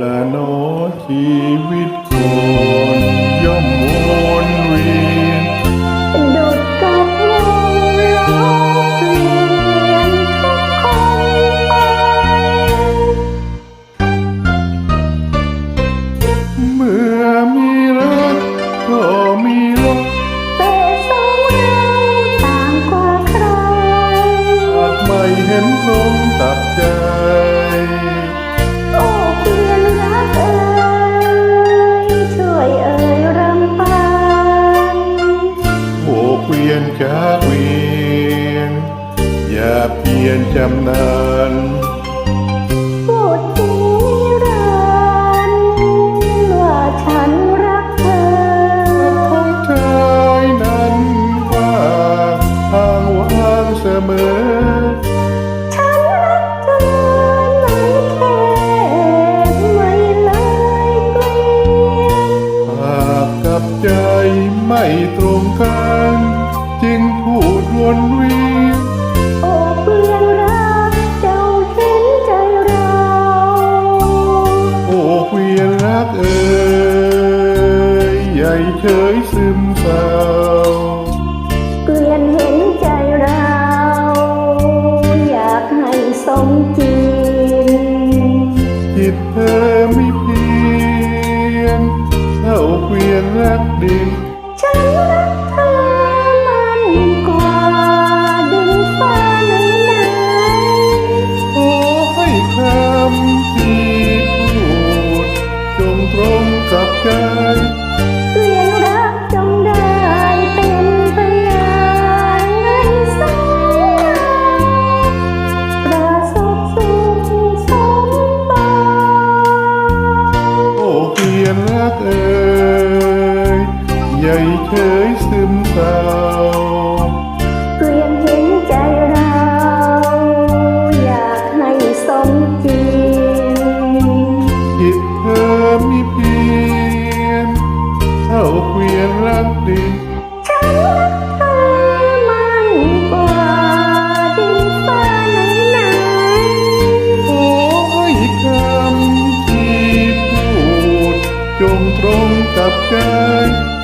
ละเนอชีวิตคนย่อมวนเวียนดุดกับวงล้อเปลี่ยนทุกคนไปเมื่อมีรักก็มีโลกแต่สองเราต่างกว่าใครอาจไม่เห็นตรงกับใจ กวียนจากเวียนอย่าเพียนจำนานพูดทีรันว่าฉันรักเธอท้องชายนั้นว่าทางว่างเสมอฉันรักเธอในเขตไม่เลยเปลี่ยนหากกับใจไม่ตรงกัน จึงพูดวนเวียนโอ้เพื่อนรักเจ้าเห็นใจเรา โอ้เกวียนรักเอ่ยใหญ่เฉยซึมเศร้าเกลียนเห็นใจเรา อยากให้สมจริงจิตเธอไม่เพียงเท่าเกวียนรักดินฉัน งตรงกับใจเกลียนรักจงได้เป็นพยานให้สองเราประสบสุขสมบัติโอ้เพียรรักเอ่ยใหญ่เฉยซึมเศร้าำที่พูดจงตรงกับใจ